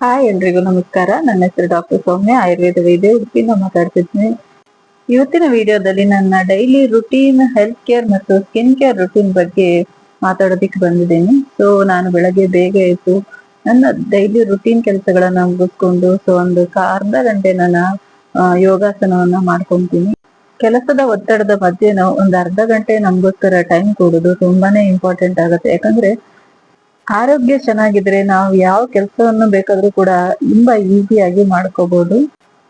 Hi ಎಲ್ರಿಗೂ ನಮಸ್ಕಾರ. ನನ್ನ ಹೆಸರು ಡಾಕ್ಟರ್ ಸೌಮ್ಯ, ಆಯುರ್ವೇದ ವೈದ್ಯ ಉಡುಪಿಯಿಂದ ಮಾತಾಡ್ತಿದ್ದೀನಿ. ಇವತ್ತಿನ ವಿಡಿಯೋದಲ್ಲಿ ನನ್ನ ಡೈಲಿ ರುಟೀನ್, ಹೆಲ್ತ್ ಕೇರ್ ಮತ್ತು ಸ್ಕಿನ್ ಕೇರ್ ರುಟೀನ್ ಬಗ್ಗೆ ಮಾತಾಡೋದಿಕ್ಕೆ ಬಂದಿದ್ದೀನಿ. ಸೊ ನಾನು ಬೆಳಗ್ಗೆ ಬೇಗ ಎದ್ದು ನನ್ನ ಡೈಲಿ ರುಟೀನ್ ಕೆಲಸಗಳನ್ನ ಮುಗಿಸ್ಕೊಂಡು ಸೊ ಒಂದು ಅರ್ಧ ಗಂಟೆ ನನ್ನ ಯೋಗಾಸನವನ್ನ ಮಾಡ್ಕೊತೀನಿ. ಕೆಲಸದ ಒತ್ತಡದ ಮಧ್ಯೆ ನಾವು ಒಂದು ಅರ್ಧ ಗಂಟೆ ನಮಗೋಸ್ಕರ ಟೈಮ್ ಕೊಡೋದು ತುಂಬಾನೇ ಇಂಪಾರ್ಟೆಂಟ್ ಆಗುತ್ತೆ. ಯಾಕಂದ್ರೆ ಆರೋಗ್ಯ ಚೆನ್ನಾಗಿದ್ರೆ ನಾವು ಯಾವ ಕೆಲಸವನ್ನು ಬೇಕಾದ್ರೂ ಕೂಡ ತುಂಬಾ ಈಸಿಯಾಗಿ ಮಾಡ್ಕೋಬಹುದು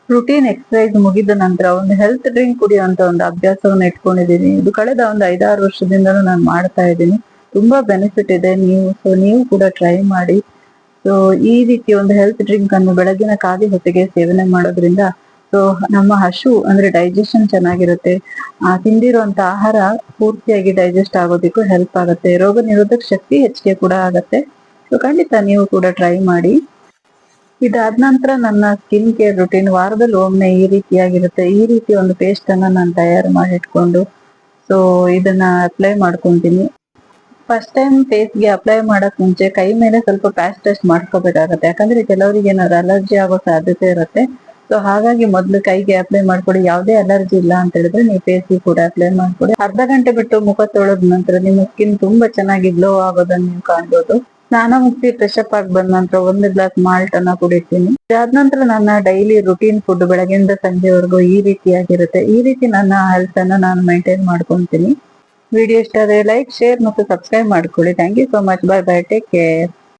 ರುಟೀನ್ ಎಕ್ಸರ್ಸೈಸ್ ಮುಗಿದ ನಂತರ ಒಂದು ಹೆಲ್ತ್ ಡ್ರಿಂಕ್ ಕುಡಿಯುವಂತ ಒಂದು ಅಭ್ಯಾಸವನ್ನು ಇಟ್ಕೊಂಡಿದ್ದೀನಿ. ಇದು ಕಳೆದ ಒಂದು ಐದಾರು ವರ್ಷದಿಂದಲೂ ನಾನು ಮಾಡ್ತಾ ಇದ್ದೀನಿ. ತುಂಬಾ ಬೆನಿಫಿಟ್ ಇದೆ. ನೀವು ಸೊ ನೀವು ಕೂಡ ಟ್ರೈ ಮಾಡಿ. ಸೊ ಈ ರೀತಿ ಒಂದು ಹೆಲ್ತ್ ಡ್ರಿಂಕ್ ಅನ್ನು ಬೆಳಗಿನ ಖಾಲಿ ಹೊತ್ತಿಗೆ ಸೇವನೆ ಮಾಡೋದ್ರಿಂದ ಸೊ ನಮ್ಮ ಹಸು ಅಂದ್ರೆ ಡೈಜೆಷನ್ ಚೆನ್ನಾಗಿರುತ್ತೆ. ಆ, ತಿಂದಿರುವಂತ ಆಹಾರ ಪೂರ್ತಿಯಾಗಿ ಡೈಜೆಸ್ಟ್ ಆಗೋದಿಕ್ಕೂ ಹೆಲ್ಪ್ ಆಗುತ್ತೆ. ರೋಗ ನಿರೋಧಕ ಶಕ್ತಿ ಹೆಚ್ಚಿಗೆ ಕೂಡ ಆಗುತ್ತೆ. ಸೊ ಖಂಡಿತ ನೀವು ಕೂಡ ಟ್ರೈ ಮಾಡಿ. ಇದಾದ ನಂತರ ನನ್ನ ಸ್ಕಿನ್ ಕೇರ್ ರುಟೀನ್ ವಾರದಲ್ಲಿ ಒಮ್ಮೆ ಈ ರೀತಿಯಾಗಿರುತ್ತೆ. ಈ ರೀತಿ ಒಂದು ಪೇಸ್ಟ್ ಅನ್ನ ನಾನು ತಯಾರು ಮಾಡಿ ಇಟ್ಕೊಂಡು ಸೊ ಇದನ್ನ ಅಪ್ಲೈ ಮಾಡ್ಕೊಂತೀನಿ. ಫಸ್ಟ್ ಟೈಮ್ ಫೇಸ್ಗೆ ಅಪ್ಲೈ ಮಾಡಕ್ ಮುಂಚೆ ಕೈ ಮೇಲೆ ಸ್ವಲ್ಪ ಪ್ಯಾಚ್ ಟೆಸ್ಟ್ ಮಾಡ್ಕೋಬೇಕಾಗತ್ತೆ. ಯಾಕಂದ್ರೆ ಕೆಲವರಿಗೆ ಏನಾದ್ರು ಅಲರ್ಜಿ ಆಗೋ ಸಾಧ್ಯತೆ ಇರುತ್ತೆ. ಸೊ ಹಾಗಾಗಿ ಮೊದ್ಲು ಕೈಗೆ ಅಪ್ಲೈ ಮಾಡ್ಕೊಡಿ. ಯಾವುದೇ ಅಲರ್ಜಿ ಇಲ್ಲ ಅಂತ ಹೇಳಿದ್ರೆ ನೀವು ಫೇಸ್ಗೆ ಕೂಡ ಅಪ್ಲೈ ಮಾಡ್ಕೊಡಿ. ಅರ್ಧ ಗಂಟೆ ಬಿಟ್ಟು ಮುಖ ತೊಳೆದ ನಂತರ ನಿಮ್ಮ ಸ್ಕಿನ್ ತುಂಬಾ ಚೆನ್ನಾಗಿ ಗ್ಲೋ ಆಗೋದನ್ನ ನೀವು ಕಾಣ್ಬೋದು. ಸ್ನಾನ ಮುಗಿಸಿ ಫ್ರೆಶ್ ಅಪ್ ಆಗಿ ಬಂದ ನಂತರ ಒಂದು ಗ್ಲಾಸ್ ಮಾಲ್ಟ್ ಅನ್ನ ಕುಡಿತೀನಿ. ಅದ ನಂತರ ನನ್ನ ಡೈಲಿ ರುಟೀನ್ ಫುಡ್ ಬೆಳಗ್ಗೆಯಿಂದ ಸಂಜೆವರೆಗೂ ಈ ರೀತಿಯಾಗಿರುತ್ತೆ. ಈ ರೀತಿ ನನ್ನ ಹೆಲ್ತ್ ಅನ್ನ ನಾನು ಮೇಂಟೈನ್ ಮಾಡ್ಕೊಂತೀನಿ. ವಿಡಿಯೋ ಇಷ್ಟ ಆದರೆ ಲೈಕ್ ಶೇರ್ ಮತ್ತು ಸಬ್ಸ್ಕ್ರೈಬ್ ಮಾಡ್ಕೊಳ್ಳಿ. Thank you so much bye bye take care